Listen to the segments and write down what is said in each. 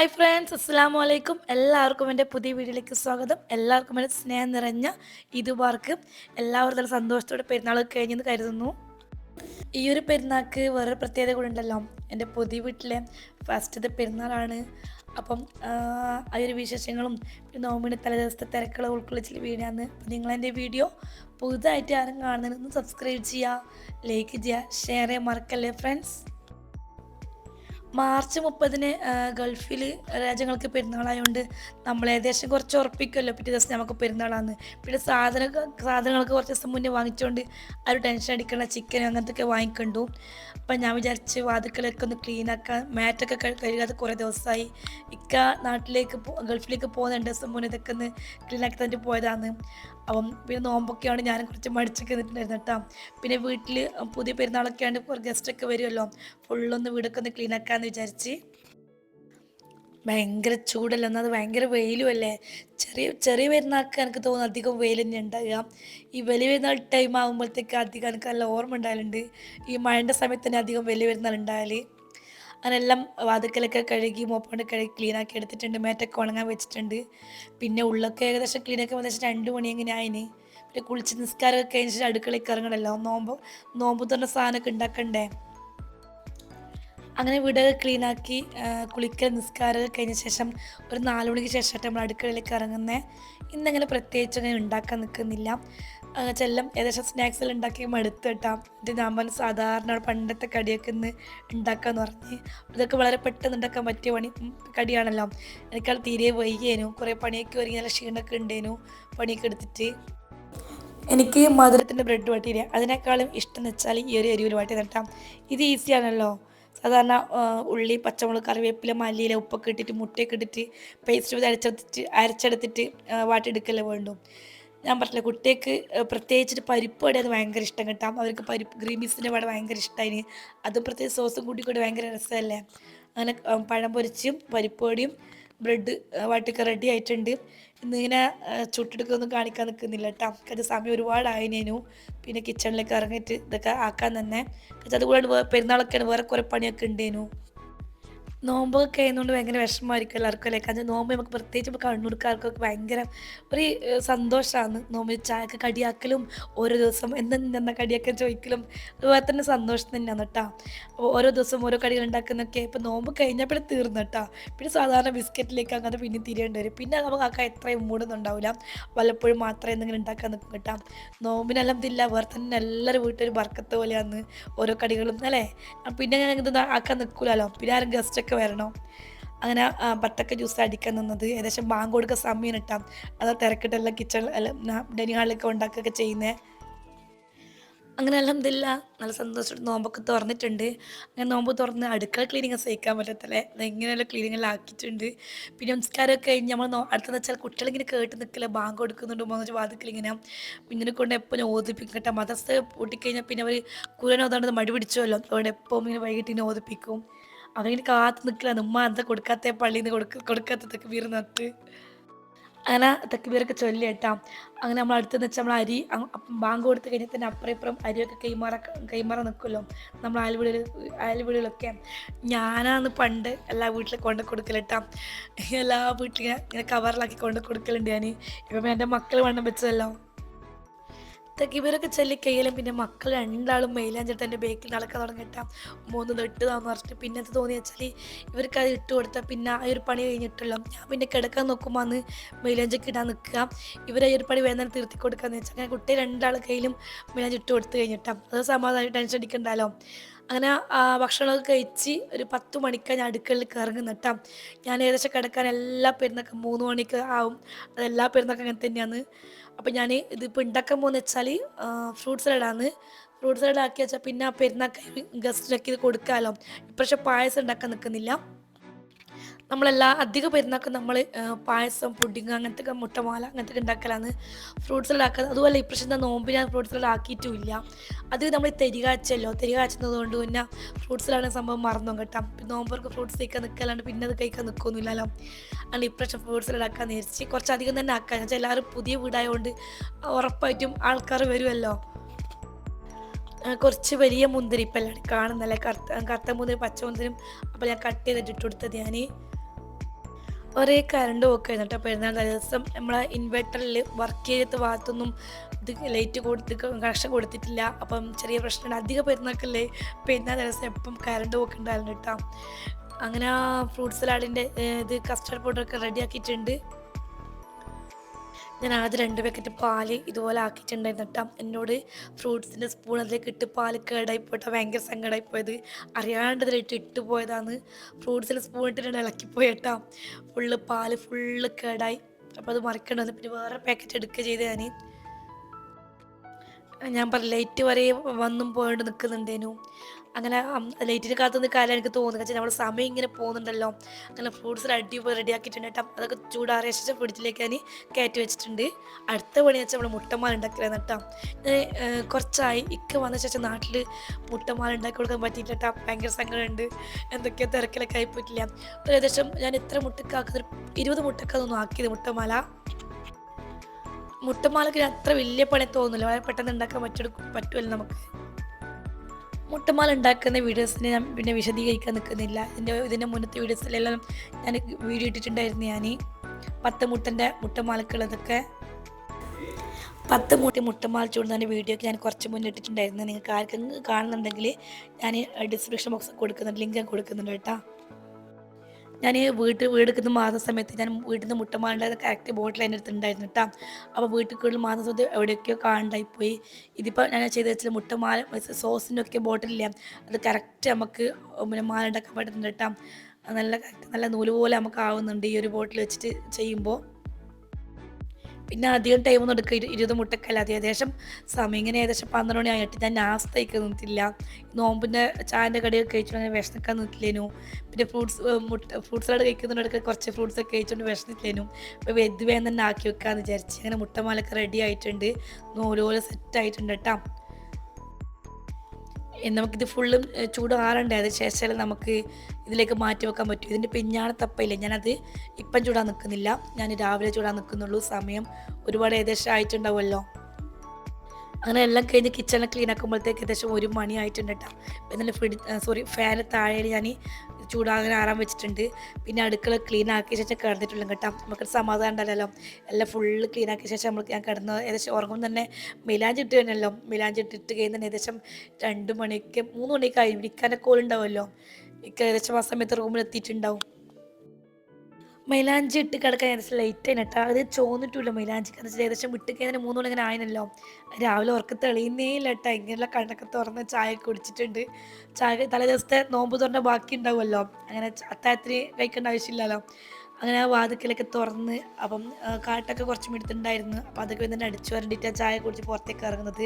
Hi friends അസ്സാം വലൈക്കും എല്ലാവർക്കും എന്റെ പുതിയ വീഡിയോയിലേക്ക് സ്വാഗതം. എല്ലാവർക്കും എന്റെ സ്നേഹം നിറഞ്ഞ ഇതുപാർക്ക് എല്ലാവരും നല്ല സന്തോഷത്തോടെ പെരുന്നാൾ കഴിഞ്ഞെന്ന് കരുതുന്നു. ഈ ഒരു പെരുന്നാൾക്ക് വേറൊരു പ്രത്യേകത കൂടെ ഉണ്ടല്ലോ. എന്റെ പുതിയ വീട്ടിലെ ഫസ്റ്റ് ഫസ്റ്റത്തെ പെരുന്നാളാണ്. അപ്പം ആ ഒരു വിശേഷങ്ങളും പിന്നെ നോമ്പിന്റെ തലേദിവസത്തെ തിരക്കുകൾ ഉൾക്കൊള്ളിച്ചിട്ട് വീടാണ് അപ്പം നിങ്ങളെന്റെ വീഡിയോ പുതുതായിട്ട് ആരും കാണുന്നതിനൊന്ന് സബ്സ്ക്രൈബ് ചെയ്യുക ലൈക്ക് ചെയ്യുക ഷെയർ ചെയ്യാൻ മറക്കല്ലേ ഫ്രണ്ട്സ് മാർച്ച് മുപ്പതിന് ഗൾഫിൽ രാജ്യങ്ങൾക്ക് പെരുന്നാളായതുകൊണ്ട് നമ്മൾ ഏകദേശം കുറച്ച് ഉറപ്പിക്കുമല്ലോ പിറ്റേ ദിവസം നമുക്ക് പെരുന്നാളാണ് പിന്നെ സാധന സാധനങ്ങൾക്ക് കുറച്ച് ദിവസം മുന്നേ വാങ്ങിച്ചുകൊണ്ട് ആ ഒരു ടെൻഷൻ അടിക്കണ ചിക്കൻ അങ്ങനത്തെ ഒക്കെ വാങ്ങിക്കണ്ടു. അപ്പം ഞാൻ വിചാരിച്ച് വാതുക്കളൊക്കെ ഒന്ന് ക്ലീൻ ആക്കാൻ മാറ്റൊക്കെ കഴുകാതെ കുറേ ദിവസമായി ഇക്ക നാട്ടിലേക്ക് ഗൾഫിലേക്ക് പോകുന്ന രണ്ട് ദിവസം മുന്നേ ഇതൊക്കെ ഒന്ന് ക്ലീൻ ആക്കി തന്നിട്ട് പോയതാണ് അപ്പം പിന്നെ നോമ്പൊക്കെയാണ് ഞാനും കുറച്ച് മടിച്ചൊക്കെ നിന്നിട്ടുണ്ടായിരുന്നു കേട്ടോ പിന്നെ വീട്ടിൽ പുതിയ പെരുന്നാളൊക്കെ ആണ്ട് ഗസ്റ്റൊക്കെ വരുമല്ലോ ഫുള്ളൊന്ന് വീടൊക്കെ ഒന്ന് ക്ലീൻ ആക്കാമെന്ന് വിചാരിച്ച്. ഭയങ്കര ചൂടല്ല? എന്നാൽ അത് ഭയങ്കര വെയിലും അല്ലേ? ചെറിയ ചെറിയ പെരുന്നാൾക്ക് എനിക്ക് തോന്നുന്നു അധികം വെയിൽ തന്നെ ഉണ്ടാകുക ഈ വലിയ പെരുന്നാൾ ടൈം ആകുമ്പോഴത്തേക്ക് അധികം എനിക്ക് നല്ല ഓർമ്മ ഉണ്ടായാലുണ്ട് ഈ മഴന്റെ സമയത്ത് തന്നെ അധികം വലിയ പെരുന്നാൾ ഉണ്ടാകൽ അങ്ങനെല്ലാം വാതുക്കലൊക്കെ കഴുകി മോപ്പോണ്ട് കഴുകി ക്ലീനാക്കി എടുത്തിട്ടുണ്ട്. മേറ്റൊക്കെ ഉണങ്ങാൻ വെച്ചിട്ടുണ്ട്. പിന്നെ ഉള്ളൊക്കെ ഏകദേശം ക്ലീനൊക്കെ വന്നിട്ട് രണ്ട് മണി എങ്ങനെ ആയിന്? പിന്നെ കുളിച്ച് നിസ്കാരമൊക്കെ കഴിഞ്ഞിട്ട് അടുക്കളയ്ക്ക് ഇറങ്ങണമല്ലോ നോമ്പ് നോമ്പ് തന്നെ സാധനമൊക്കെ ഉണ്ടാക്കണ്ടേ? അങ്ങനെ വീടൊക്കെ ക്ലീനാക്കി കുളിക്കൽ നിസ്കാരമൊക്കെ കഴിഞ്ഞ ശേഷം ഒരു നാല് മണിക്ക് ശേഷമായിട്ട് നമ്മൾ അടുക്കളയിലേക്ക് ഇറങ്ങുന്നത് ഇന്നങ്ങനെ പ്രത്യേകിച്ച് അങ്ങനെ ഉണ്ടാക്കാൻ നിൽക്കുന്നില്ല. ചെല്ലം ഏകദേശം സ്നാക്സ് എല്ലാം ഉണ്ടാക്കി മടുത്ത് കേട്ടാം. ഇത് ഞാൻ പറഞ്ഞ സാധാരണ പണ്ടത്തെ കടിയൊക്കെ ഇന്ന് ഉണ്ടാക്കാന്ന് പറഞ്ഞ്. ഇതൊക്കെ വളരെ പെട്ടെന്ന് ഉണ്ടാക്കാൻ പറ്റിയ പണി കടിയാണല്ലോ. എനിക്കാൾ തീരെ വൈകിയേനു. കുറേ പണിയൊക്കെ ഒരുങ്ങി നല്ല ക്ഷീണമൊക്കെ ഉണ്ടേനു പണിയൊക്കെ എടുത്തിട്ട്. എനിക്ക് മധുരത്തിന്റെ ബ്രെഡ് വാട്ടിയില്ല? അതിനേക്കാളും ഇഷ്ടം എന്ന് വെച്ചാൽ ഈ ഒരു എരിവിൽ വാട്ടി നട്ടാം ഇത് ഈസിയാണല്ലോ സാധാരണ ഉള്ളി പച്ചമുളക് കറിവേപ്പില മല്ലിയില ഉപ്പൊക്കെ ഇട്ടിട്ട് മുട്ടയൊക്കെ ഇട്ടിട്ട് പേസ്റ്റ് അരച്ചെടുത്തിട്ട് അരച്ചെടുത്തിട്ട് വാട്ടിയെടുക്കല്ലേ വേണ്ടു. ഞാൻ പറഞ്ഞില്ല കുട്ടികൾക്ക് പ്രത്യേകിച്ചിട്ട് പരിപ്പ് വട അത് ഭയങ്കര ഇഷ്ടം കിട്ടാം. അവർക്ക് പരിപ്പ് ഗ്രീൻ പീസിന്റെ വട ഭയങ്കര ഇഷ്ടമായി അതും പ്രത്യേകിച്ച് സോസും കൂട്ടി കൂടി ഭയങ്കര രസമല്ലേ. അങ്ങനെ പഴം പൊരിച്ചും പരിപ്പ് വടയും ബ്രെഡ് വാട്ടിയൊക്കെ റെഡി ആയിട്ടുണ്ട്. ഇന്നിങ്ങനെ ചുട്ടെടുക്കൊന്നും കാണിക്കാൻ നിൽക്കുന്നില്ല കേട്ടോ കാരണം സമയം ഒരുപാടായിനേനു. പിന്നെ കിച്ചണിലേക്ക് ഇറങ്ങിയിട്ട് ഇതൊക്കെ ആക്കാൻ തന്നെ. പക്ഷെ അതുകൂടാണ്ട് പെരുന്നാളൊക്കെയാണ് വേറെ കുറേ പണിയൊക്കെ ഉണ്ടേനു നോമ്പൊക്കെ കഴിയുന്നതുകൊണ്ട് ഭയങ്കര വിഷമമായിരിക്കും എല്ലാവർക്കും അല്ലേ? കാരണം നോമ്പ് നമുക്ക് പ്രത്യേകിച്ച് ഇപ്പോൾ കണ്ണൂർക്കാർക്കൊക്കെ ഭയങ്കര ഒരു സന്തോഷമാണ് നോമ്പ് ചായക്ക് കടിയാക്കലും ഓരോ ദിവസം എന്തെന്ന കടിയാക്കാൻ ചോദിക്കലും അതുപോലെ തന്നെ സന്തോഷം തന്നെയാണ് കേട്ടോ. അപ്പോൾ ഓരോ ദിവസം ഓരോ കടികൾ ഉണ്ടാക്കുന്നൊക്കെ ഇപ്പോൾ നോമ്പ് കഴിഞ്ഞാൽ പിന്നെ തീർന്നു കേട്ടോ. പിന്നെ സാധാരണ ബിസ്ക്കറ്റിലേക്ക് അങ്ങനെ പിന്നെ തിരിയേണ്ടി വരും. പിന്നെ നമുക്ക് ആക്കാൻ എത്രയും മൂടൊന്നും ഉണ്ടാവില്ല. വല്ലപ്പോഴും മാത്രമേ എന്തെങ്കിലും ഉണ്ടാക്കാൻ നിൽക്കും കേട്ടോ. നോമ്പിനെല്ലാം തില്ല വേറെ തന്നെ എല്ലാവരും വീട്ടിൽ ബർക്കത്ത് പോലെയാണ് ഓരോ കടികളും അല്ലേ? പിന്നെ ഞാൻ ഇത് ആക്കാൻ നിൽക്കില്ലല്ലോ പിന്നെ ആരും ഗസ്റ്റൊക്കെ വരണം. അങ്ങനെ പത്തക്ക ജ്യൂസ് അടിക്കാൻ നിന്നത്. ഏകദേശം ബാങ്ക് കൊടുക്കാൻ സമയം ഇട്ടാം അത് തിരക്കിട്ടെല്ലാം കിച്ചൺ ഡൈനിങ് ഹാളിലൊക്കെ ഉണ്ടാക്കുകയൊക്കെ ചെയ്യുന്നത് അങ്ങനെ അലഹമില്ല നല്ല സന്തോഷമായിട്ട് നോമ്പൊക്കെ തുറന്നിട്ടുണ്ട്. അങ്ങനെ നോമ്പ് തുറന്ന് അടുക്കള ക്ലീനിങ് സഹിക്കാൻ പറ്റത്തില്ലേ? ഇങ്ങനെയുള്ള ക്ലീനിങ് എല്ലാം ആക്കിയിട്ടുണ്ട്. പിന്നെ നമസ്കാരമൊക്കെ കഴിഞ്ഞ് നമ്മൾ അടുത്തെന്ന് വെച്ചാൽ കുട്ടികളിങ്ങനെ കേട്ട് നിൽക്കില്ല ബാങ്ക് കൊടുക്കുന്നുണ്ട് മോന്ന് വാതിക്കലിങ്ങനെ ഇങ്ങനെ. കൊണ്ട് എപ്പോഴും ഓതിപ്പിക്കും കേട്ടോ. മദർസ് പൂട്ടിക്കഴിഞ്ഞാൽ പിന്നെ അവർ കുരനോതാണ്ട് മടി പിടിച്ചുമല്ലോ അതുകൊണ്ട് എപ്പോഴും ഇങ്ങനെ വൈകിട്ട് ഇങ്ങനെ ഓദിപ്പിക്കും അവരിങ്ങനെ കാത്തു നിൽക്കില്ല ഉമ്മ എന്താ കൊടുക്കാത്ത പള്ളിയിൽ നിന്ന് കൊടുക്ക കൊടുക്കാത്ത വീർന്നത്ത് അങ്ങനെ തെക്കുബീരൊക്കെ ചൊല്ലി കേട്ടാ. അങ്ങനെ നമ്മൾ അടുത്തെന്ന് വെച്ചാൽ നമ്മൾ അരി ബാങ്ക് കൊടുത്ത് കഴിഞ്ഞാൽ തന്നെ അപ്പുറം ഇപ്പുറം അരിയൊക്കെ കൈമാറ കൈമാറ നിൽക്കുമല്ലോ നമ്മൾ അയൽവീടുകൾ അയൽവീടുകളൊക്കെ. ഞാനാണ് പണ്ട് എല്ലാ വീട്ടിലും കൊണ്ട് കൊടുക്കലിട്ടാ. എല്ലാ വീട്ടിലും ഇങ്ങനെ കവറിലാക്കി കൊണ്ട് കൊടുക്കലുണ്ട് ഞാൻ ഇപ്പം എന്റെ മക്കൾ വണ്ണം വെച്ചതല്ലോ. തെക്കിബീരൊക്കെ ചെല്ലി കയ്യിലും. പിന്നെ മക്കൾ രണ്ടാളും മെയിലാഞ്ചിട്ട് എന്റെ ബേക്കിൽ നടക്കാൻ തുടങ്ങിയിട്ട്. മൂന്ന് തൊട്ടതാന്ന് പറഞ്ഞിട്ട് പിന്നെ അത് തോന്നി വെച്ചാൽ ഇവർക്ക് അത് ഇട്ട് കൊടുത്താൽ പിന്നെ ആ ഒരു പണി കഴിഞ്ഞിട്ടുള്ള. ഞാൻ പിന്നെ കിടക്കാൻ നോക്കുമ്പോൾ അന്ന് മെയിലാഞ്ചൊക്കെ ഇടാൻ നിൽക്കുക. ഇവരെ ഈ ഒരു പണി വേദന തീർത്തി കൊടുക്കാന്ന് വെച്ചാൽ അങ്ങനെ കുട്ടി രണ്ടാൾ കയ്യിലും മെയിലാഞ്ചി ഇട്ട് കൊടുത്ത് കഴിഞ്ഞിട്ടാണ് അത് സമാധാനം ടെൻഷൻ അടിക്കണ്ടല്ലോ അങ്ങനെ ഭക്ഷണമൊക്കെ കഴിച്ച് ഒരു പത്ത് മണിക്കാണ് ഞാൻ അടുക്കളയിൽ ഇറങ്ങുന്നിട്ടാ ഞാൻ ഏകദേശം കിടക്കാൻ എല്ലാ പെരുന്നൊക്കെ മൂന്ന് മണിക്ക് ആവും. അത് എല്ലാ പെരുന്നൊക്കെ അങ്ങനെ തന്നെയാണ്. അപ്പോൾ ഞാൻ ഇതിപ്പോൾ ഉണ്ടാക്കാൻ പോകുന്നത് വെച്ചാൽ ഫ്രൂട്ട് സലാഡാണ് ഫ്രൂട്ട് സലാഡ് ആക്കി വെച്ചാൽ പിന്നെ ആ പെരുന്നാൾക്ക് ഗസ്റ്റിനൊക്കെ ഇത് കൊടുക്കാമല്ലോ ഇപ്രാവശ്യം പായസം ഉണ്ടാക്കാൻ നിൽക്കുന്നില്ല നമ്മളെല്ലാ അധിക പെരുന്നാക്കും നമ്മൾ പായസം പുഡിങ് അങ്ങനത്തെ മുട്ടമാല അങ്ങനത്തെ ഉണ്ടാക്കലാണ്. ഫ്രൂട്ട്സ് ഉണ്ടാക്കുന്നത് അതുപോലെ ഇപ്രാവശ്യം നോമ്പ് ഞാൻ ഫ്രൂട്ട്സ് ആക്കിയിട്ടുമില്ല. അത് നമ്മൾ തെരികാച്ചല്ലോ തെരികാച്ചുന്നത് കൊണ്ട് പിന്നെ ഫ്രൂട്ട്സിലാണ് സംഭവം മറന്നു കേട്ടോ. പിന്നെ നോമ്പർക്ക് ഫ്രൂട്ട്സ് കഴിക്കാൻ നിൽക്കല്ലാണ്ട് പിന്നെ അത് കഴിക്കാൻ നിൽക്കൊന്നുമില്ലല്ലോ അതുകൊണ്ട് ഇപ്രാവശ്യം ഫ്രൂട്ട്സ് ആക്കാൻ നേരിച്ച് കുറച്ചധികം തന്നെ ആക്കാൻ. വെച്ചാൽ എല്ലാവരും പുതിയ വീടായതുകൊണ്ട് ഉറപ്പായിട്ടും ആൾക്കാർ വരുമല്ലോ കുറച്ച് വലിയ മുന്തിരി ഇപ്പം എല്ലാവരും കാണുന്നല്ലേ? കറുത്ത കറുത്ത മുന്തിരി പച്ച മുന്തിരും അപ്പോൾ ഞാൻ കട്ട് ചെയ്തിട്ട് ഇട്ട് കൊടുത്തത് ഞാൻ ഒരേ കറണ്ട് പോക്കായിരുന്നു കേട്ടോ പെരുന്നാൾ ദിവസം നമ്മളെ ഇൻവെർട്ടറിൽ വർക്ക് ചെയ്ത ഭാഗത്തൊന്നും ഇത് ലൈറ്റ് കൊടുത്ത് കണക്ഷൻ കൊടുത്തിട്ടില്ല. അപ്പം ചെറിയ പ്രശ്നമുണ്ട് അധികം പെരുന്നാൾക്കല്ലേ പെരുന്നാൾ ദിവസം എപ്പം കറണ്ട് പോക്കുണ്ടായിരുന്നു കേട്ടോ അങ്ങനെ ഫ്രൂട്ട് സലാഡിന്റെ ഇത് കസ്റ്റർഡ് പൗഡറൊക്കെ റെഡി ആക്കിയിട്ടുണ്ട്. ഞാൻ ആദ്യം രണ്ട് പാക്കറ്റ് പാൽ ഇതുപോലെ ആക്കിയിട്ടുണ്ടായിരുന്നു എന്നോട് ഫ്രൂട്ട്സിന്റെ സ്പൂൺ അതിലേക്ക് ഇട്ട് പാൽ കേടായി പോയിട്ട് ഭയങ്കര സങ്കടമായി പോയത്. അറിയാണ്ട് ഇട്ട് പോയതാണ് ഫ്രൂട്ട്സിൽ സ്പൂൺ ഇട്ടിട്ട് ഇളക്കി കേട്ടോ ഫുള്ള് പാൽ ഫുള്ള് കേടായി. അപ്പോൾ അത് മറിക്കേണ്ടി പിന്നെ വേറെ പാക്കറ്റ് എടുക്കുക ചെയ്ത് ഞാൻ ഞാൻ പറഞ്ഞു ലൈറ്റ് വരെ വന്നും പോയിട്ട് നിൽക്കുന്നുണ്ടേനു അങ്ങനെ ലൈറ്റിന് കാത്തു നിൽക്കാനും എനിക്ക് തോന്നുന്നു. വെച്ചാൽ നമ്മൾ സമയം ഇങ്ങനെ പോകുന്നുണ്ടല്ലോ. അങ്ങനെ ഫ്രൂട്ട്സ് അടിപൊളി റെഡിയാക്കിയിട്ടുണ്ട് കേട്ടോ. അതൊക്കെ ചൂടാറിയ ശേഷം ഫ്രിഡ്ജിലേക്ക് ഞാൻ കയറ്റി വെച്ചിട്ടുണ്ട്. അടുത്ത പണി വെച്ചാൽ നമ്മൾ മുട്ടമാല ഉണ്ടാക്കിയാണ് കേട്ടോ. കുറച്ചായി. ഇക്ക വന്ന ശേഷം നാട്ടിൽ മുട്ടമാല ഉണ്ടാക്കി കൊടുക്കാൻ പറ്റിയില്ല കേട്ടോ. ഭയങ്കര സങ്കടമുണ്ട്. എന്തൊക്കെയോ തിരക്കിലൊക്കെ ആയിപ്പോയിട്ടില്ല ഒരു ഏകദേശം ഞാൻ ഇത്ര മുട്ടക്കാക്കുന്നത് ഇരുപത് മുട്ടക്കാതൊന്നും ആക്കിയത് മുട്ടമാല. മുട്ടമാലക്ക് അത്ര വലിയ പണി തോന്നുന്നില്ല. വളരെ പെട്ടെന്ന് ഉണ്ടാക്കാൻ പറ്റും പറ്റുമല്ലോ നമുക്ക്. മുട്ടമാല ഉണ്ടാക്കുന്ന വീഡിയോസിനെ ഞാൻ പിന്നെ വിശദീകരിക്കാൻ നിൽക്കുന്നില്ല. ഇതിന്റെ ഇതിന്റെ മുന്നത്തെ വീഡിയോസിലെല്ലാം ഞാൻ വീഡിയോ ഇട്ടിട്ടുണ്ടായിരുന്നു ഞാൻ പത്ത് മുട്ടന്റെ മുട്ടമാലക്കുള്ളതൊക്കെ പത്ത് മുട്ടി മുട്ടമാല ചൂടുന്നതിന്റെ വീഡിയോക്ക് ഞാൻ കുറച്ച് മുന്നേ ഇട്ടിട്ടുണ്ടായിരുന്നു. നിങ്ങൾക്ക് ആർക്കെങ്കിലും കാണുന്നുണ്ടെങ്കിൽ ഞാൻ ഡിസ്ക്രിപ്ഷൻ ബോക്സ് കൊടുക്കുന്നുണ്ട് ലിങ്ക് കൊടുക്കുന്നുണ്ട് കേട്ടോ. ഞാൻ വീട്ടിൽ വീടെടുക്കുന്ന മാറുന്ന സമയത്ത് ഞാൻ വീട്ടിൽ നിന്ന് മുട്ടമാളുടെ കറക്റ്റ് ബോട്ടിൽ എന്റെ അടുത്ത് ഉണ്ടായിരുന്നു കേട്ടോ അപ്പോൾ വീട്ടിൽ കൂടുതൽ മാറുന്ന സമയത്ത് എവിടെയൊക്കെയോ കാണണ്ടായിപ്പോയി ഇതിപ്പോൾ ഞാൻ ചെയ്ത് വെച്ചാൽ മുട്ടമാല സോസിന്റെ ഒക്കെ ബോട്ടിലില്ല അത് കറക്റ്റ് നമുക്ക് പിന്നെ മാല ഉണ്ടാക്കാൻ പറ്റുന്നുണ്ട് കേട്ടോ നല്ല നല്ല നൂൽ പോലെ നമുക്ക് ആവുന്നുണ്ട് ഈ ഒരു ബോട്ടിൽ വെച്ചിട്ട് ചെയ്യുമ്പോൾ പിന്നെ അധികം ടൈമൊന്നും എടുക്കുക ഇരു ഇരുപത് മുട്ടക്കല്ല. അത് ഏകദേശം സമയം ഇങ്ങനെ ഏകദേശം പന്ത്രണ്ട് മണി ആയിട്ട് ഞാൻ നാസ്തയ്ക്ക് നിന്നിട്ടില്ല. നോമ്പിന്റെ ചായന്റെ കടിയൊക്കെ കഴിച്ചു അങ്ങനെ വിഷമിക്കാൻ നിന്നിട്ടില്ലേനു. പിന്നെ ഫ്രൂട്ട്സ് മുട്ട ഫ്രൂട്ട്സ് സലാഡ് കഴിക്കുന്നുണ്ടെങ്കിൽ കുറച്ച് ഫ്രൂട്ട്സ് ഒക്കെ കഴിച്ചുകൊണ്ട് വിഷമിട്ടില്ലേനു അപ്പോൾ വെത് വേഗം തന്നെ ആക്കി വെക്കാമെന്ന് വിചാരിച്ച്. അങ്ങനെ മുട്ടമാലൊക്കെ റെഡി ആയിട്ടുണ്ട്. നൂലോല സെറ്റ് ആയിട്ടുണ്ട് കേട്ടോ നമുക്കിത് ഫുള്ളും ചൂട് ആറണ്ടേ? അതിന് ശേഷം നമുക്ക് ഇതിലേക്ക് മാറ്റി വെക്കാൻ പറ്റും. ഇതിന്റെ പിഞ്ഞാണ് തപ്പയില്ല? ഞാനത് ഇപ്പം ചൂടാൻ നിൽക്കുന്നില്ല ഞാൻ രാവിലെ ചൂടാൻ നിൽക്കുന്നുള്ളൂ സമയം ഒരുപാട് ഏകദേശം ആയിട്ടുണ്ടാവുമല്ലോ. അങ്ങനെ എല്ലാം കഴിഞ്ഞ് കിച്ചണിൽ ക്ലീൻ ആക്കുമ്പോഴത്തേക്ക് ഏകദേശം ഒരു മണി ആയിട്ടുണ്ട് കേട്ടോ എന്നാലും ഫ്രിഡ് സോറി ഫാന് താഴെ ഞാൻ ചൂടാകാൻ ആറാൻ വെച്ചിട്ടുണ്ട്. പിന്നെ അടുക്കള ക്ലീൻ ആക്കിയ ശേഷം കിടന്നിട്ടുള്ളൂ കേട്ടോ. നമുക്കൊരു സമാധാനം ഉണ്ടല്ലോ എല്ലാം ഫുള്ള് ക്ലീൻ ആക്കിയ ശേഷം നമ്മൾ ഞാൻ കിടന്ന് ഏകദേശം ഉറങ്ങും തന്നെ മിലാഞ്ചിട്ട് തന്നെയല്ലോ മിലാഞ്ചിട്ടിട്ട് തന്നെ ഏകദേശം രണ്ട് മണിക്ക് മൂന്ന് മണിക്ക് ആയി. ഇരിക്കാനൊക്കെ കോളുണ്ടാവുമല്ലോ ഇക്ക ഏകദേശം ആ സമയത്ത് റൂമിൽ എത്തിയിട്ടുണ്ടാവും. മൈലാഞ്ചി ഇട്ട് കിടക്കാൻ ഏകദേശം ലൈറ്റ് ആയി കേട്ടോ അത് ചോന്നിട്ടില്ല മൈലാഞ്ചി. കാരണം വെച്ചാൽ ഏകദേശം വിട്ട് കഴിഞ്ഞാൽ മൂന്ന് മണി ഇങ്ങനെ ആയനല്ലോ. രാവിലെ ഉറക്ക തെളിയുന്നേ ഇല്ല കേട്ടോ ഇങ്ങനെയുള്ള കണ്ണൊക്കെ തുറന്ന് ചായ കുടിച്ചിട്ടുണ്ട്. ചായ തലേ ദിവസത്തെ നോമ്പ് തുറന്ന ബാക്കി ഉണ്ടാവുമല്ലോ. അങ്ങനെ അത്താഴത്തിന് കഴിക്കേണ്ട ആവശ്യമില്ലല്ലോ. അങ്ങനെ ആ വാതിക്കലൊക്കെ തുറന്ന് അപ്പം കാട്ടൊക്കെ കുറച്ചും എടുത്തിട്ടുണ്ടായിരുന്നു അപ്പം അതൊക്കെ പിന്നെ അടിച്ചു വരണ്ടിട്ട് ചായ കുടിച്ച് പുറത്തേക്ക് ഇറങ്ങുന്നത്.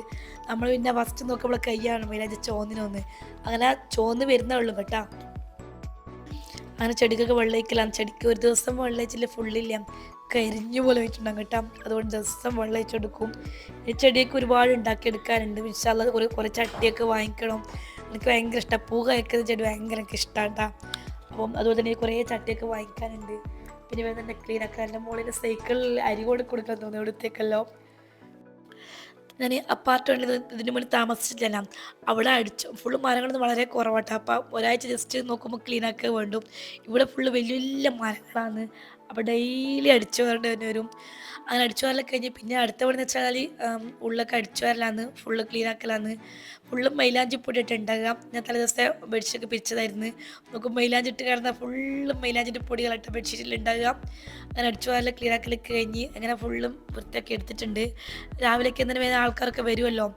നമ്മൾ പിന്നെ ഫസ്റ്റ് നോക്കുമ്പോൾ കയ്യാണ് മൈലാഞ്ചി ചോന്നിനൊന്ന്. അങ്ങനെ ചോന്ന് വരുന്നേ ഉള്ളൂ കേട്ടോ. അങ്ങനെ ചെടിക്കൊക്കെ വെള്ളം ഒഴിക്കലാണ് ചെടിക്ക് ഒരു ദിവസം വെള്ളം ഒഴിച്ചില്ല ഫുള്ളില്ല കരിഞ്ഞു പോലെ വെച്ചിട്ടുണ്ടാകും കേട്ടോ. അതുകൊണ്ട് ദിവസം വെള്ളം ഈ ചെടിയൊക്കെ ഒരുപാട് ഉണ്ടാക്കിയെടുക്കാനുണ്ട് വിശാല കുറേ കുറേ ചട്ടിയൊക്കെ വാങ്ങിക്കണം. എനിക്ക് ഭയങ്കര ഇഷ്ടമാണ് പൂ കഴിക്കുന്ന ചെടി ഭയങ്കര എനിക്ക് ഇഷ്ടമാണ് കേട്ടോ. അപ്പം അതുപോലെ തന്നെ കുറേ ചട്ടിയൊക്കെ വാങ്ങിക്കാനുണ്ട് പിന്നെ വേറെ ആക്കാൻ. എന്റെ മോളിന്റെ സൈക്കിളിൽ അരി കൂടെ കൊടുക്കാൻ തോന്നുന്നു ഇവിടത്തേക്കല്ലോ ഞാൻ അപ്പാർട്ട്മെന്റിൽ ഇതിന് മുന്നേ താമസിച്ചിട്ടില്ല അവിടെ അടിച്ചു. ഫുള്ള് മരങ്ങളൊന്നും വളരെ കുറവാട്ടോ. അപ്പം ഒരാഴ്ച ജസ്റ്റ് നോക്കുമ്പോൾ ക്ലീൻ ആക്കുക വേണ്ടു. ഇവിടെ ഫുള്ള് വലിയ വലിയ മരങ്ങളാണ്. അപ്പോൾ ഡെയിലി അടിച്ചു വരേണ്ടി തന്നെ വരും. അങ്ങനെ അടിച്ചു വരലൊക്കെ കഴിഞ്ഞ് പിന്നെ അടുത്ത പണി എന്ന് വെച്ചാൽ ഉള്ളൊക്കെ അടിച്ചു വരലാന്ന് ഫുള്ള് ക്ലീൻ ആക്കലാന്ന് ഫുള്ള് മൈലാഞ്ചി പൊടി ഇട്ട് ഉണ്ടാകുക ഞാൻ തലേ ദിവസത്തെ ബെഡ്ഷീറ്റൊക്കെ പിരിച്ചതായിരുന്നു. നമുക്ക് മൈലാഞ്ചി ഇട്ട് കിടന്ന ഫുള്ളും മൈലാഞ്ചിന്റെ പൊടികളായിട്ട് ബെഡ്ഷീറ്റിൽ ഉണ്ടാകുക അങ്ങനെ അടിച്ചു വരൽ ക്ലീൻ ആക്കലൊക്കെ കഴിഞ്ഞ് അങ്ങനെ ഫുള്ളും വൃത്തിയൊക്കെ എടുത്തിട്ടുണ്ട്. രാവിലെയൊക്കെ എന്തിനു വേദന ആൾക്കാരൊക്കെ വരുമല്ലോ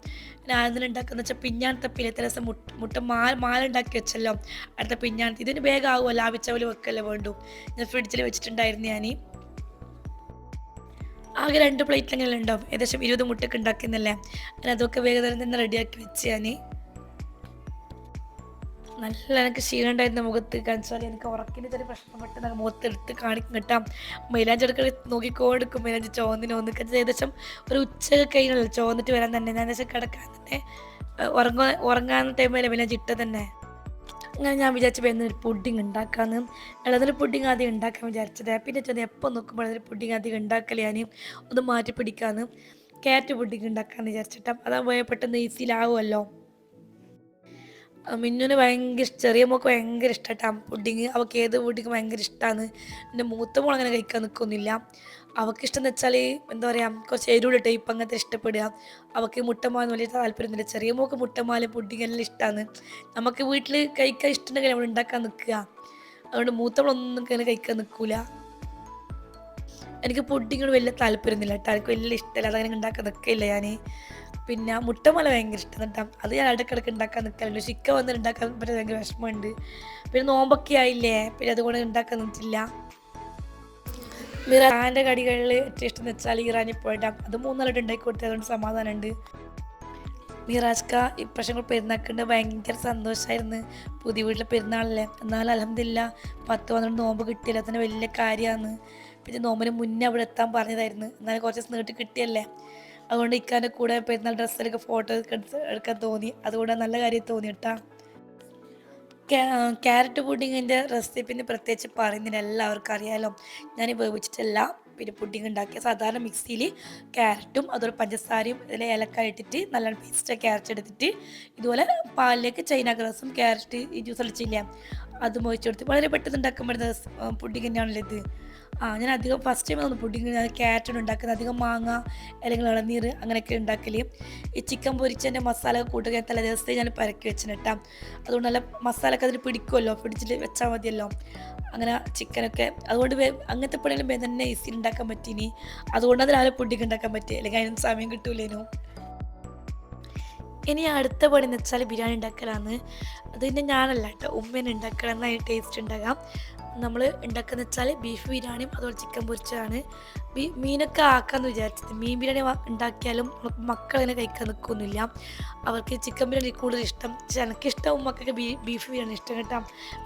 ഉണ്ടാക്കുന്ന വെച്ചാൽ പിഞ്ഞാണത്തപ്പിലെ ഇത്ര ദിവസം മുട്ട മുട്ട മാല മാല ഉണ്ടാക്കി വെച്ചല്ലോ. അടുത്ത പിഞ്ഞാണത്തി ഇതിന് വേഗം ആകുമല്ലോ ആവിച്ച പോലെ വെക്കല്ലേ വേണ്ടു. ഞാൻ ഫ്രിഡ്ജിൽ വെച്ചിട്ടുണ്ടായിരുന്നു ഞാൻ ആകെ രണ്ട് പ്ലേറ്റ് അങ്ങനെ ഉണ്ടാവും? ഏകദേശം ഇരുപത് മുട്ടൊക്കെ ഉണ്ടാക്കുന്നല്ലേ അങ്ങനെ അതൊക്കെ വേഗം തന്നെ റെഡിയാക്കി വെച്ച് ഞാൻ നല്ല എനിക്ക് ക്ഷീണം ഉണ്ടായിരുന്നു മുഖത്ത്. കാണിച്ചാൽ എനിക്ക് ഉറക്കിന്റെ ചെറിയ പ്രശ്നം പെട്ടെന്ന് മുഖത്ത് എടുത്ത് കാണിക്കും കേട്ടാ. മൈലാഞ്ചി എടുക്കൽ നോക്കിക്കോടുക്കും മൈലാഞ്ചി ചോന്നിന് ഒന്ന് ഏകദേശം ഒരു ഉച്ച കഴിഞ്ഞല്ലോ. ചോന്നിട്ട് വരാൻ തന്നെ. ഞാൻ ഏകദേശം കിടക്കാൻ തന്നെ ഉറങ്ങാൻ ഉറങ്ങാൻ ടൈമിൽ മൈലാഞ്ചി ഇട്ട തന്നെ. അങ്ങനെ ഞാൻ വിചാരിച്ചു ഒരു പുഡിങ് ഉണ്ടാക്കാമെന്ന് ഇളതൊരു പുഡിങ് ആദ്യം ഉണ്ടാക്കാൻ വിചാരിച്ചത്. പിന്നെ ചെന്ന് എപ്പോൾ നോക്കുമ്പോൾ അതൊരു പുഡിങ് ആദ്യം ഉണ്ടാക്കൽ ഞാൻ ഒന്ന് മാറ്റി പിടിക്കാമെന്ന് ക്യാരറ്റ് പുഡിങ് ഉണ്ടാക്കാമെന്ന് അതാ അതാകുമ്പോൾ പെട്ടെന്ന് ഈസിയിലാവുമല്ലോ മിന്നുന് ഭയങ്കര ചെറിയ മോൾക്ക് ഭയങ്കര ഇഷ്ടമായിട്ടാണ് പുഡിങ് അവൾക്ക് ഏത് പുഡിങ് ഭയങ്കര ഇഷ്ടമാണ് എന്റെ മൂത്ത മോൾ അങ്ങനെ കഴിക്കാൻ നിൽക്കുന്നില്ല അവൾക്ക് ഇഷ്ടം എന്ന് വെച്ചാൽ എന്താ പറയുക കുറച്ച് എരിവുള്ള ടൈപ്പ് അങ്ങനത്തെ ഇഷ്ടപ്പെടുക. അവൾക്ക് മുട്ടമാലെന്ന് വലിയ താല്പര്യമൊന്നുമില്ല. ചെറിയ മോൾക്ക് മുട്ടമാല പുഡിങ് എല്ലാം ഇഷ്ടമാണ് നമുക്ക് വീട്ടിൽ കഴിക്കാൻ ഇഷ്ടമുണ്ടെങ്കിൽ നമ്മൾ ഉണ്ടാക്കാൻ നിൽക്കുക അതുകൊണ്ട് മൂത്തവളൊന്നും അങ്ങനെ കഴിക്കാൻ നിൽക്കൂല എനിക്ക് പുഡിങ്ങോട് വലിയ താല്പര്യമൊന്നുമില്ല. കേട്ടോ. എനിക്ക് വലിയ ഇഷ്ടമല്ല. അതങ്ങനെ ഉണ്ടാക്കാൻ നിൽക്കില്ല ഞാൻ പിന്നെ മുട്ടമല ഭയങ്കര ഇഷ്ടം. കേട്ടോ അത് ഞാൻ ഇടയ്ക്കിടയ്ക്ക് ഉണ്ടാക്കാൻ നിൽക്കാറുണ്ട്. ചിക്കൻ വന്ന് ഉണ്ടാക്കാൻ പറ്റാൻ ഭയങ്കര വിഷമമുണ്ട്. പിന്നെ നോമ്പൊക്കെ ആയില്ലേ? പിന്നെ അതുകൊണ്ട് ഉണ്ടാക്കാൻ നിന്നിട്ടില്ല. ഇറാന്റെ കടികളിൽ ഏറ്റവും ഇഷ്ടം എന്ന് വെച്ചാൽ ഇറാനി പോയിട്ടാ അത് മൂന്നാലായിട്ട് ഉണ്ടാക്കി കൊടുത്തത് അതുകൊണ്ട് സമാധാനമുണ്ട്. മിറാജ്ക്ക ഇപ്രാവശ്യം പെരുന്നാക്കുണ്ട് ഭയങ്കര സന്തോഷമായിരുന്നു പുതിയ വീട്ടിലെ പെരുന്നാളല്ലേ? എന്നാലും അലഹമില്ല പത്ത് പന്ത്രണ്ട് നോമ്പ് കിട്ടിയില്ല. തന്നെ വലിയ കാര്യമാണ്. പിന്നെ നോമ്പിന് മുന്നേ അവിടെ എത്താൻ പറഞ്ഞതായിരുന്നു. എന്നാലും കുറച്ച് ദിവസം നീട്ടി കിട്ടിയല്ലേ? അതുകൊണ്ട് ഇക്കാന്റെ കൂടെ പെരുന്നാൾ ഡ്രസ്സിലൊക്കെ ഫോട്ടോ എടുക്കാൻ തോന്നി. അതുകൊണ്ട് നല്ല കാര്യം തോന്നി കേട്ടാ ക്യാരറ്റ് പുഡിങ്ങിന്റെ റെസിപ്പിന് പ്രത്യേകിച്ച് പറയുന്നതിന് എല്ലാവർക്കും അറിയാലോ. ഞാൻ വേവിച്ചിട്ടല്ല. പിന്നെ പുഡിങ് ഉണ്ടാക്കിയ സാധാരണ മിക്സിയിൽ ക്യാരറ്റും അതുപോലെ പഞ്ചസാരയും ഇതിൽ ഏലക്കായ ഇട്ടിട്ട് നല്ലോണം പേസ്റ്റ് ക്യാരറ്റ് എടുത്തിട്ട് ഇതുപോലെ പാലിലേക്ക് ചൈന ഗ്രാസും ക്യാരറ്റ് ജ്യൂസ് അടിച്ചില്ല? അതും ഒഴിച്ചു കൊടുത്ത്. വളരെ പെട്ടെന്ന് ഉണ്ടാക്കാൻ പറ്റുന്ന പുഡിങ് തന്നെയാണല്ലോ ഇത്. ആ ഞാൻ അധികം ഫസ്റ്റ് ടൈം ഒന്ന് പുഡിങ് ഞാൻ ക്യാരറ്റാണ് ഉണ്ടാക്കുന്നത്. അധികം മാങ്ങ അല്ലെങ്കിൽ ഇളനീർ അങ്ങനെയൊക്കെ ഉണ്ടാക്കൽ ഈ ചിക്കൻ പൊരിച്ചതിന്റെ മസാല കൂട്ടുക തലേ ദിവസത്തെ ഞാൻ പരക്കി വെച്ചിട്ടാം അതുകൊണ്ട് നല്ല മസാലയൊക്കെ അതിൽ പിടിക്കുമല്ലോ പിടിച്ചിട്ട് വെച്ചാൽ മതിയല്ലോ. അങ്ങനെ ചിക്കനൊക്കെ അതുകൊണ്ട് അങ്ങനത്തെ പണികളും വേഗം തന്നെ ഈസി ഉണ്ടാക്കാൻ പറ്റീനി. അതുകൊണ്ട് അത് രാവിലെ പുഡിങ് ഉണ്ടാക്കാൻ പറ്റി. അല്ലെങ്കിൽ അതിനൊന്നും സമയം കിട്ടൂലേനോ. ഇനി അടുത്ത പണി എന്ന് വെച്ചാൽ ബിരിയാണി ഉണ്ടാക്കലാണ്. അത് പിന്നെ ഞാനല്ല കേട്ടോ ഉമ്മേനെ ഉണ്ടാക്കണം അതിന് ടേസ്റ്റ് ഉണ്ടാകാം. നമ്മൾ ഉണ്ടാക്കുന്ന വെച്ചാൽ ബീഫ് ബിരിയാണിയും അതുപോലെ ചിക്കൻ പൊരിച്ചതാണ്. ബീ മീനൊക്കെ ആക്കാമെന്ന് വിചാരിച്ചത് മീൻ ബിരിയാണി ഉണ്ടാക്കിയാലും നമുക്ക് മക്കളങ്ങനെ കഴിക്കാൻ നിൽക്കൊന്നുമില്ല അവർക്ക് ചിക്കൻ ബിരിയാണി കൂടുതൽ ഇഷ്ടം. പക്ഷെ എനിക്കിഷ്ടം ഉമ്മക്കൊക്കെ ബീ ബീഫ് ബിരിയാണി ഇഷ്ടം കേട്ടോ.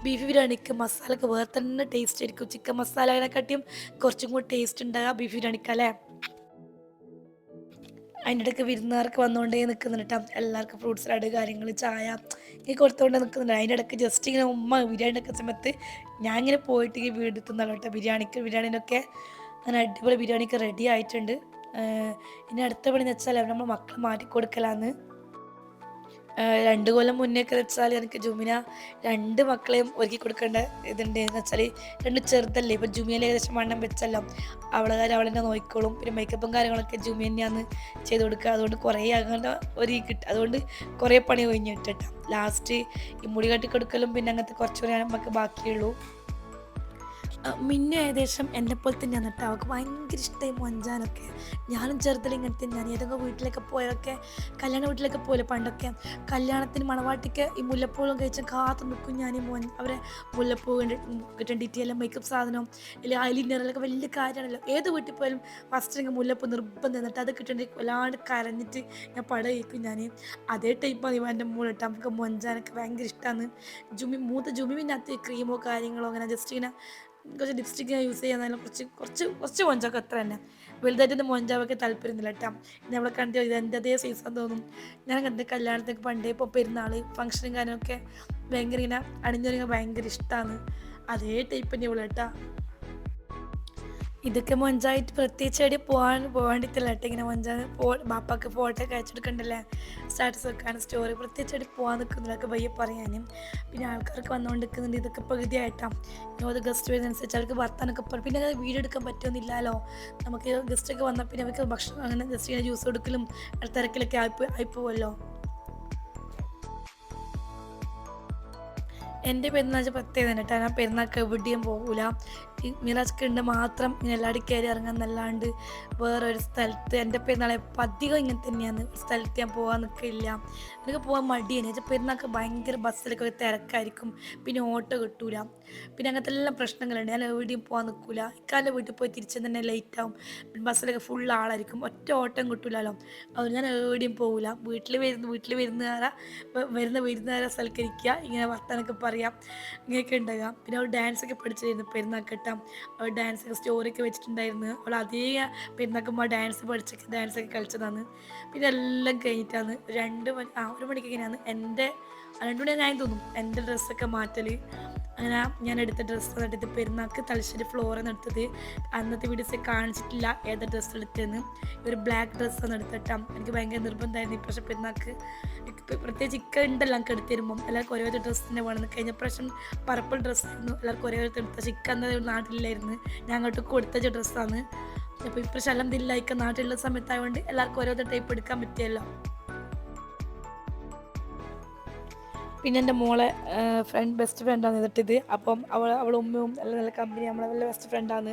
ബീഫ് ബിരിയാണിക്ക് മസാലയൊക്കെ വേറെ തന്നെ ടേസ്റ്റ് ആയിരിക്കും. ചിക്കൻ മസാലകളെക്കാട്ടിയും കുറച്ചും കൂടി ടേസ്റ്റ് ഉണ്ടാകുക ബീഫ് ബിരിയാണിക്കല്ലേ അതിന്റെ ഇടയ്ക്ക് വിരുന്നുകാർക്ക് വന്നുകൊണ്ടേ നിൽക്കുന്നുണ്ട് എല്ലാവർക്കും ഫ്രൂട്ട്സ് സലാഡ് കാര്യങ്ങൾ ചായ ഇങ്ങനെ കൊടുത്തുകൊണ്ട് നിൽക്കുന്നുണ്ട് അതിന്റെ ഇടയ്ക്ക് ജസ്റ്റ് ഇങ്ങനെ ഉമ്മ ബിരിയാണി എടുക്കുന്ന സമയത്ത് ഞാൻ ഇങ്ങനെ പോയിട്ട് ഈ വീടെത്തുന്നതാണ് കേട്ടോ. ബിരിയാണിക്ക് ബിരിയാണിനൊക്കെ അങ്ങനെ അടിപൊളി ബിരിയാണിക്ക് റെഡി ആയിട്ടുണ്ട്. ഇനി അടുത്ത പണി എന്ന് വെച്ചാൽ നമ്മൾ മക്കൾ മാറ്റി കൊടുക്കലാന്ന് രണ്ട് കൊല്ലം മുന്നേക്ക് വെച്ചാൽ എനിക്ക് ജുമിന രണ്ട് മക്കളെയും ഒരുക്കി കൊടുക്കേണ്ട ഇതുണ്ട് എന്ന് വെച്ചാൽ രണ്ട് ചെറുതല്ലേ. ഇപ്പം ജുമിയയിൽ ഏകദേശം വണ്ണം വെച്ചല്ലോ. അവളെ കാര്യം അവളെന്നെ നോക്കിക്കോളും. പിന്നെ മേക്കപ്പും കാര്യങ്ങളൊക്കെ ജുമി തന്നെയാണ് ചെയ്ത് കൊടുക്കുക. അതുകൊണ്ട് കുറേ അങ്ങനെ ഒരു കിട്ടും അതുകൊണ്ട് കുറേ പണി കഴിഞ്ഞ് ഇട്ടിട്ടാ ലാസ്റ്റ് ഈ മുടി കെട്ടി കൊടുക്കലും പിന്നെ അങ്ങനത്തെ കുറച്ച് കൂടി നമുക്ക് ബാക്കിയുള്ളൂ. മിന്നു ഏകദേശം എന്നെ പോലെ തന്നെയാണ് കേട്ടോ അവൾക്ക് ഭയങ്കര ഇഷ്ടമായി മൊഞ്ചാനൊക്കെ. ഞാനും ചെറുതിൽ ഇങ്ങനെ ഞാൻ ഏതെങ്കിലും വീട്ടിലൊക്കെ പോയൊക്കെ കല്യാണ വീട്ടിലൊക്കെ പോലെ പണ്ടൊക്കെ? കല്യാണത്തിന് മണവാട്ടിക്ക് ഈ മുല്ലപ്പൂളും കഴിച്ച് കാത്തു നിൽക്കും ഞാൻ ഈ മോൻ. അവരെ മുല്ലപ്പൂ കിട്ടേണ്ടിട്ട് എല്ലാം മേക്കപ്പ് സാധനം അല്ലെങ്കിൽ ഐലിനറിലൊക്കെ വലിയ കാര്യമാണല്ലോ. ഏത് വീട്ടിൽ പോയാലും ഫസ്റ്റ് എനിക്ക് മുല്ലപ്പൂ നിർബന്ധം എന്നിട്ട് അത് കിട്ടേണ്ടി വല്ലാണ്ട് കരഞ്ഞിട്ട് ഞാൻ പട കഴിക്കും ഞാൻ. അതേ ടൈപ്പാണ് ഇവ എന്റെ മൂളിട്ട് നമുക്ക് മൊഞ്ചാനൊക്കെ ഭയങ്കര ഇഷ്ടമാണ് ജുമി മൂത്ത ജുമി ക്രീമോ കാര്യങ്ങളോ അങ്ങനെ ജസ്റ്റ് ഇങ്ങനെ കുറച്ച് ലിപ്സ്റ്റിക്ക് യൂസ് ചെയ്യാൻ കുറച്ച് കുറച്ച് കുറച്ച് മൊഞ്ചൊക്കെ അത്ര തന്നെ. വലുതായിട്ട് മൊഞ്ചാവൊക്കെ താല്പര്യമില്ല കേട്ടോ. നമ്മളെ കണ്ട് ഇത് എന്റെ അതേ സീസൺ തോന്നും. ഞാൻ കണ്ട കല്യാണത്തിനൊക്കെ പണ്ടേ ഇപ്പോൾ പെരുന്നാൾ ഫംഗ്ഷനും കാര്യമൊക്കെ ഭയങ്കര ഇങ്ങനെ അണിഞ്ഞൊരു ഭയങ്കര ഇഷ്ടമാണ് അതേ ടൈപ്പ് തന്നെ ഇവിടെ കേട്ടോ. ഇതൊക്കെ മൊഞ്ചായിട്ട് പ്രത്യേകിച്ച് എവിടെ പോകാൻ പോകേണ്ടിട്ടില്ല കേട്ടോ ഇങ്ങനെ മൊഞ്ചാൻ പോ ബാപ്പാക്ക് ഫോട്ടോ ഒക്കെ അയച്ചെടുക്കണ്ടല്ലേ സ്റ്റാറ്റസ് വെക്കാൻ സ്റ്റോറി പ്രത്യേകിച്ച് എവിടെ പോകാൻ നിൽക്കുന്നില്ലൊക്കെ വയ്യ പറയാനും. പിന്നെ ആൾക്കാർക്ക് വന്നുകൊണ്ട് നിൽക്കുന്നുണ്ട് ഇതൊക്കെ പകുതിയായിട്ടാണ് ഓരോ ഗസ്റ്റ് വരുന്നതനുസരിച്ച് അവർക്ക് വർത്താനൊക്കെ പറയും പിന്നെ അത് വീഡിയോ എടുക്കാൻ പറ്റുമെന്നില്ലല്ലോ നമുക്ക് ഗസ്റ്റൊക്കെ വന്നാൽ പിന്നെ അവർക്ക് ഭക്ഷണം അങ്ങനെ ഗസ്റ്റ് ഇങ്ങനെ ജ്യൂസ് കൊടുക്കലും തിരക്കിലൊക്കെ ആയിപ്പോ ആയിപ്പോവല്ലോ എന്റെ പെരുന്നാൾ പ്രത്യേകത തന്നെ ആ പെരുന്നാൾക്ക് എവിടെയും പോകില്ല ഈ മിറാജ് മാത്രം ഇങ്ങനെ എല്ലാവരും കയറി ഇറങ്ങാന്നല്ലാണ്ട് ഒരു സ്ഥലത്ത് എന്റെ പെരുന്നാൾ എപ്പോൾ അധികം ഇങ്ങനെ തന്നെയാണ്. സ്ഥലത്ത് ഞാൻ പോകാൻ നിൽക്കില്ല. എനിക്ക് പോകാൻ മടിയാണ്. വെച്ചാൽ പെരുന്നാൾക്ക് ഭയങ്കര ബസ്സിലൊക്കെ ഒരു തിരക്കായിരിക്കും. പിന്നെ ഓട്ടോ കിട്ടൂല. പിന്നെ അങ്ങനത്തെ എല്ലാം പ്രശ്നങ്ങളുണ്ട്. ഞാൻ എവിടെയും പോകാൻ നിൽക്കില്ല ഇക്കാലം വീട്ടിൽ പോയി തിരിച്ചു തന്നെ ലേറ്റ് ആവും. പിന്നെ ബസ്സിലൊക്കെ ഫുൾ ആളായിരിക്കും. ഒറ്റ ഓട്ടം കിട്ടൂലല്ലോ. അതുകൊണ്ട് ഞാൻ എവിടെയും പോകില്ല വീട്ടിൽ വരുന്ന വീട്ടിൽ വരുന്നവരാ വരുന്ന വരുന്നവരെ സൽക്കരിക്കുക ഇങ്ങനെ വർത്താനൊക്കെ ഇങ്ങനെയൊക്കെ ഉണ്ടാകുക പിന്നെ അവൾ ഡാൻസ് ഒക്കെ പഠിച്ചിരുന്നു പെരുന്നാക്കട്ട കേട്ടോ അവൾ ഡാൻസ് സ്റ്റോറിയൊക്കെ വെച്ചിട്ടുണ്ടായിരുന്നു. അവൾ അതേ പെരുന്നാക്കുമ്പോൾ ഡാൻസ് പഠിച്ചൊക്കെ ഡാൻസ് ഒക്കെ കളിച്ചതാണ്. പിന്നെ എല്ലാം കഴിഞ്ഞിട്ടാണ് രണ്ട് മണി ആ ഒരു മണിക്ക് എന്റെ മണി ഞാൻ തോന്നും എന്റെ ഡ്രസ്സൊക്കെ മാറ്റൽ. അങ്ങനെ ഞാൻ എടുത്ത ഡ്രസ്സ് എടുത്ത് പെരുന്നാൾക്ക് തലശ്ശേരി ഫ്ലോറിൽ നിന്ന് എടുത്തത് അന്നത്തെ വീഡിയോസ് കാണിച്ചിട്ടില്ല ഏത് ഡ്രസ്സ് എടുത്തതെന്ന്. ഒരു ബ്ലാക്ക് ഡ്രസ്സാണ് എടുത്തിട്ടാം എനിക്ക് ഭയങ്കര നിർബന്ധമായിരുന്നു ഇപ്രാവശ്യം പെരുന്നാൾക്ക്. പ്രത്യേകിച്ച് ഇക്ക ഉണ്ടല്ലോ എനിക്ക് എടുത്ത് തരുമ്പം. എല്ലാവർക്കും ഒരു ഡ്രസ്സ് തന്നെ വേണമെന്ന് കഴിഞ്ഞ പ്രാവശ്യം പർപ്പിൾ ഡ്രസ്സായിരുന്നു എല്ലാവർക്കും ഒരു എടുത്ത പക്ഷേ ഇക്ക അന്ന് നാട്ടിലില്ലായിരുന്നു. ഞാൻ അങ്ങോട്ട് കൊടുത്ത ഡ്രസ്സാണ് അപ്പോൾ ഇപ്പം ശലം ദില്ല ഇക്ക നാട്ടിലുള്ള സമയത്തായതുകൊണ്ട് എല്ലാവർക്കും ഓരോ ടൈപ്പ് എടുക്കാൻ പറ്റിയല്ലോ. പിന്നെ എന്റെ മോളെ ഫ്രണ്ട് ബെസ്റ്റ് ഫ്രണ്ടാണ് എന്നിട്ടിത്. അപ്പം അവൾ അവൾ ഉമ്മയും നല്ല നല്ല കമ്പനി നമ്മളെ നല്ല ബെസ്റ്റ് ഫ്രണ്ടാണ്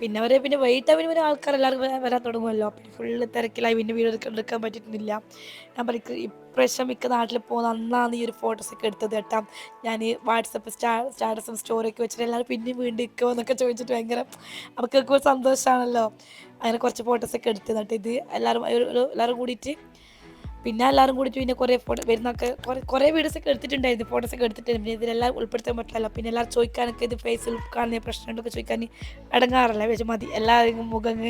പിന്നെ അവരെ പിന്നെ വൈകിട്ട് അവന് ഒരു ആൾക്കാർ എല്ലാവർക്കും വരാൻ- തുടങ്ങുമല്ലോ. പിന്നെ ഫുള്ള് തിരക്കിലായി. പിന്നെ വീഡിയോ എടുക്കാൻ പറ്റുന്നില്ല ഞാൻ പറയും ഇപ്രാവശ്യം മിക്ക നാട്ടിൽ പോകുന്ന അന്നാണ് ഈ ഒരു ഫോട്ടോസൊക്കെ എടുത്തത് കേട്ടാ. ഞാൻ വാട്സപ്പ് സ്റ്റാ സ്റ്റാറ്റസും സ്റ്റോറിയൊക്കെ വെച്ചിട്ട് എല്ലാവരും പിന്നെയും വീണ്ടും ഇക്കുമോ എന്നൊക്കെ ചോദിച്ചിട്ട് ഭയങ്കര അവർക്കൊക്കെ സന്തോഷമാണല്ലോ അങ്ങനെ കുറച്ച് ഫോട്ടോസൊക്കെ എടുത്തത് കേട്ടോ ഇത് എല്ലാവരും എല്ലാവരും കൂടിയിട്ട് പിന്നെ എല്ലാവരും കൂടി പിന്നെ കുറേ ഫോട്ടോ വരുന്നൊക്കെ കുറേ കുറേ വീഡിയോസൊക്കെ എടുത്തിട്ടുണ്ടായിരുന്നു. ഫോട്ടോസൊക്കെ എടുത്തിട്ടുണ്ട്. പിന്നെ ഇതിലെല്ലാം ഉൾപ്പെടുത്താൻ പറ്റില്ലല്ലോ. പിന്നെ എല്ലാവരും ചോദിക്കാനൊക്കെ ഇത് ഫേസിൽ കാണുന്ന പ്രശ്നമുണ്ടൊക്കെ ചോദിക്കാൻ അടങ്ങാറില്ല. വെച്ച് മതി. എല്ലാവരും മുഖം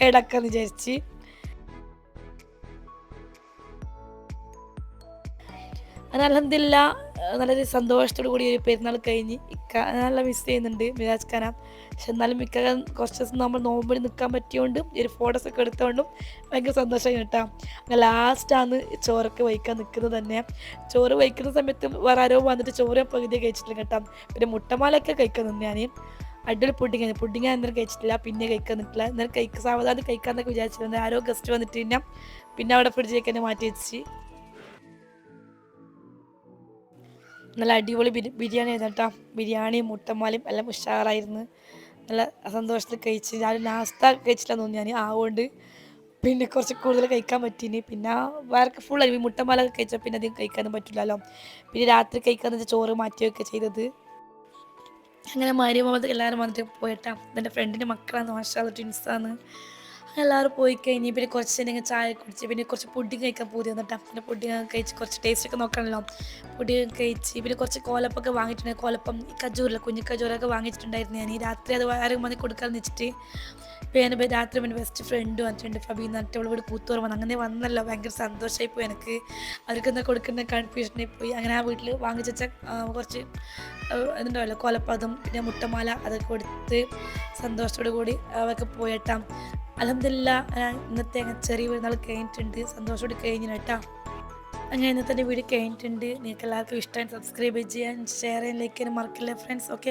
ഹെഡൊക്കെ വിചാരിച്ച്. അങ്ങനെ അലഹമില്ല നല്ലൊരു സന്തോഷത്തോടു കൂടി ഒരു പെരുന്നാൾ കഴിഞ്ഞ് ഇക്ക നല്ല മിസ് ചെയ്യുന്നുണ്ട് മിരാജ് ഖാന. പക്ഷെ എന്നാലും മിക്ക കുറച്ച് ദിവസം നമ്മൾ നോമ്പിൽ നിൽക്കാൻ പറ്റിയോണ്ടും ഒരു ഫോട്ടോസ് ഒക്കെ എടുത്തോണ്ടും ഭയങ്കര സന്തോഷമായി കേട്ടോ. അങ്ങനെ ലാസ്റ്റാണ് ചോറൊക്കെ വഹിക്കാൻ നിൽക്കുന്നത് തന്നെ. ചോറ് വഹിക്കുന്ന സമയത്ത് വേറെ ആരോ വന്നിട്ട് ചോറ് പകുതി കഴിച്ചിട്ടില്ല കേട്ടോ. പിന്നെ മുട്ടമാലൊക്കെ കഴിക്കാൻ നിന്ന് ഞാൻ അടിപൊളി പുഡിങ് ആണ് പുഡിങ് ഇന്നലെ കഴിച്ചിട്ടില്ല പിന്നെ കഴിക്കാൻ നിൽക്കില്ല. എന്നാലും കഴിക്കുക സാവധാനം കഴിക്കാന്നൊക്കെ വിചാരിച്ചിരുന്നത് ആരോ ഗസ്റ്റ് വന്നിട്ട് പിന്നെ പിന്നെ അവിടെ ഫ്രിഡ്ജിലേക്ക് തന്നെ മാറ്റി വെച്ച്. നല്ല അടിപൊളി ബിരി ബിരിയാണി ആയിരുന്നു കേട്ടോ. ബിരിയാണിയും മുട്ടമാലയും എല്ലാം ഉഷാറായിരുന്നു. നല്ല സന്തോഷത്തിൽ കഴിച്ച് ഞാൻ നാസ്ത കഴിച്ചില്ല തോന്നി ഞാൻ ആവുകൊണ്ട് പിന്നെ കുറച്ച് കൂടുതൽ കഴിക്കാൻ പറ്റീനി പിന്നെ വേറെ ഫുൾ അരി മുട്ടമാല കഴിച്ചാൽ പിന്നെ അധികം കഴിക്കാനും പറ്റില്ലല്ലോ പിന്നെ രാത്രി കഴിക്കാന്ന് വെച്ചാൽ ചോറ് മാറ്റുകയൊക്കെ ചെയ്തത്. അങ്ങനെ മാരിയമ്മ എല്ലാവരും വന്നിട്ട് പോയിട്ടാ എന്റെ ഫ്രണ്ടിന്റെ മക്കളാണ്. മാഷാ ട്വിൻസാണ് എല്ലാവരും പോയി കഴിഞ്ഞ് പിന്നെ കുറച്ച് നേരം ചായ കുടിച്ച് പിന്നെ കുറച്ച് പുഡിങ് കഴിക്കാൻ പൂതി എന്നിട്ട് പിന്നെ പുഡിങ് കഴിച്ച് കുറച്ച് ടേസ്റ്റ് ഒക്കെ നോക്കണല്ലോ. പുഡിങ് കഴിച്ച് പിന്നെ കുറച്ച് കോലപ്പൊക്കെ വാങ്ങിയിട്ടുണ്ട്. കോലപ്പം ഈ കജൂരില്ല കുഞ്ഞു കജൂരൊക്കെ വാങ്ങിച്ചിട്ടുണ്ടായിരുന്നു ഞാൻ. ഈ രാത്രി അത് ആരും വന്ന് കൊടുക്കാൻ വെച്ചിട്ട് പിന്നെ രാത്രി പിന്നെ ബെസ്റ്റ് ഫ്രണ്ട് വന്നിട്ടുണ്ട് ഫബി എന്നിട്ട് അവൾ ഇവിടെ കൂത്തോറ് വന്നു. അങ്ങനെ വന്നല്ലോ ഭയങ്കര സന്തോഷമായി പോയി എനിക്ക്. അവർക്ക് എന്താ കൊടുക്കുന്ന കൺഫ്യൂഷനായി പോയി. അങ്ങനെ ആ വീട്ടിൽ വാങ്ങിച്ച കുറച്ച് ഇതുണ്ടാവല്ലോ കൊലപ്പതും പിന്നെ മുട്ടമാല അതൊക്കെ കൊടുത്ത് സന്തോഷത്തോടു കൂടി അവർക്ക് പോയിട്ടാ. അലഹമില്ല ഞാൻ ഇന്നത്തെ ചെറിയ പെരുന്നാൾ കഴിഞ്ഞിട്ടുണ്ട്. സന്തോഷത്തോടെ കഴിഞ്ഞു കേട്ടോ അങ്ങനെ ഇന്നത്തെ വീഡിയോ കഴിഞ്ഞിട്ടുണ്ട്. നിങ്ങൾക്ക് എല്ലാവർക്കും ഇഷ്ടമായി സബ്സ്ക്രൈബ് ചെയ്യാൻ ഷെയർ ചെയ്യാൻ ലൈക്ക് ചെയ്യാൻ മറക്കില്ല ഫ്രണ്ട്സ് ഓക്കെ